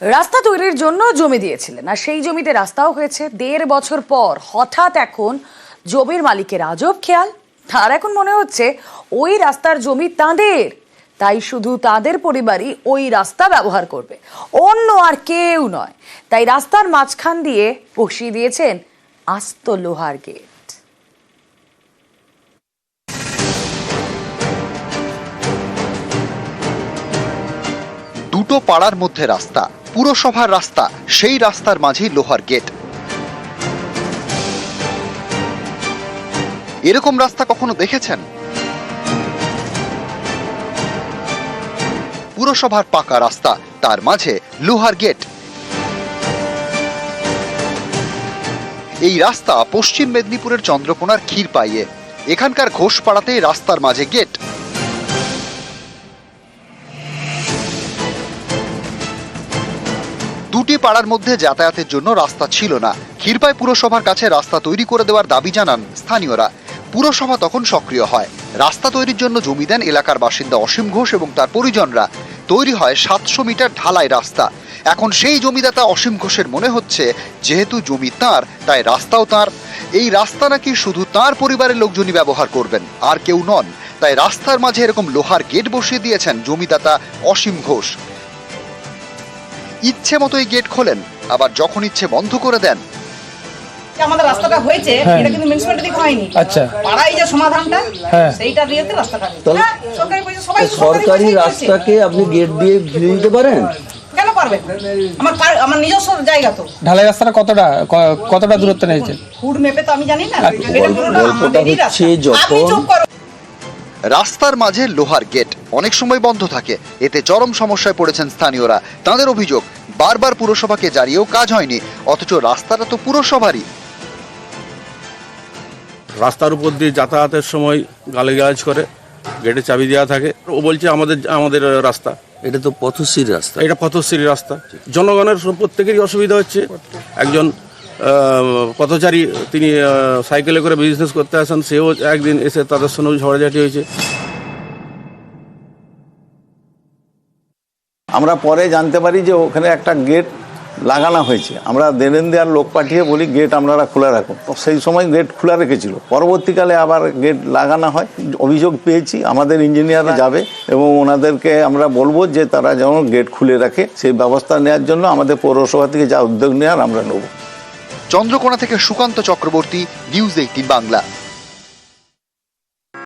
রাস্তা তৈরির জন্য জমি দিয়েছিলেন। আর সেই জমিতে রাস্তাও হয়েছে। দেড় বছর পর হঠাৎ এখন জমির মালিকের আজব খেয়াল। তার এখন মনে হচ্ছে ওই রাস্তার জমি তাদের। তাই শুধু তাদের পরিবারই ওই রাস্তা ব্যবহার করবে। অন্য আর কেউ নয়। তাই রাস্তার মাঝখান দিয়ে বসিয়ে দিয়েছেন আস্ত লোহার গেট। দুটো পাড়ার মধ্যে রাস্তা, পুরসভার রাস্তা, সেই রাস্তার মাঝেই লোহার গেট। এরকম রাস্তা কখনো দেখেছেন? পুরসভার পাকা রাস্তা, তার মাঝে লোহার গেট। এই রাস্তা পশ্চিম মেদিনীপুরের চন্দ্রকোনার ক্ষীরপাইয়ে। এখানকার ঘোষপাড়াতেই রাস্তার মাঝে গেট। দুটি পাড়ার মধ্যে যাতায়াতের জন্য রাস্তা ছিল না। ক্ষীরপাই পুরসভার কাছে রাস্তা তৈরি করে দেওয়ার দাবি জানান স্থানীয়রা। পুরসভা তখন সক্রিয় হয়। রাস্তা তৈরির জন্য জমি দেন এলাকার বাসিন্দা অসীম ঘোষ এবং তার পরিজনরা। তৈরি হয় সাতশো মিটার ঢালাই রাস্তা। এখন সেই জমিদাতা অসীম ঘোষের মনে হচ্ছে, যেহেতু জমি তার, তাই রাস্তাও তার। এই রাস্তা নাকি শুধু তার পরিবারের লোকজনই ব্যবহার করবেন, আর কেউ নন। তাই রাস্তার মাঝে এরকম লোহার গেট বসিয়ে দিয়েছেন জমিদাতা অসীম ঘোষ। ইচ্ছে মতো এই গেট খোলেন আবার যখন ইচ্ছে বন্ধ করে দেন। আমাদের রাস্তাটা হয়েছে এটা কিন্তু মিউনিসিপ্যালিটি হয়নি। আচ্ছা। পাড়ায় যে সমাধানটা হ্যাঁ। সেইটা দিয়েতে রাস্তাটা হ্যাঁ, সরকারি পয়সা সবাই সরকারি রাস্তাকে আপনি গেট দিয়ে ঘিরে দিতে পারেন? কেন পারবেন? আমার আমার নিজস্ব জায়গা তো। ঢালাই রাস্তাটা কতটা কতটা দূরত্ব নিয়েছে? ফুড মেপে তো আমি জানি না। আচ্ছা, এটা পুরোটা আমাদেরই রাস্তা। আপনি চুপ করো। রাস্তার মাঝে লোহার গেট অনেক সময় বন্ধ থাকে। এতে চরম সমস্যায় পড়েছেন স্থানীয়রা। তাদের অভিযোগ বারবার পুরসভাকে জারিয়েও কাজ হয়নি অথচ রাস্তাটা তো পুরসভারই। রাস্তার উপর দিয়ে যাতায়াতের সময় গালিগালাজ করে গেটে চাবি দেওয়া থাকে। ও বলছে আমাদের আমাদের রাস্তা। এটা তো পথশ্রীর রাস্তা। এটা পথশ্রী রাস্তা। জনগণের প্রত্যেকেরই অসুবিধা হচ্ছে। একজন পথচারী তিনি সাইকেলে করে বিজনেস করতে আসেন, সেও একদিন এসে তাদের সঙ্গে ঝগড়াঝাটি হয়েছে। আমরা পরে জানতে পারি যে ওখানে একটা গেট লাগানো হয়েছে। আমরা দেনেন দেওয়ার লোক পাঠিয়ে বলি গেট আপনারা খোলা রাখুন। সেই সময় গেট খোলা রেখেছিল। পরবর্তীকালে আবার গেট লাগানো হয়। অভিযোগ পেয়েছি, আমাদের ইঞ্জিনিয়াররা যাবে এবং ওনাদেরকে আমরা বলব যে তারা যেমন গেট খুলে রাখে। সেই ব্যবস্থা নেওয়ার জন্য আমাদের পৌরসভা থেকে যা উদ্যোগ নেওয়ার আমরা নেব। চন্দ্রকোনা থেকে সুকান্ত চক্রবর্তী নিউজ এইটিন বাংলা।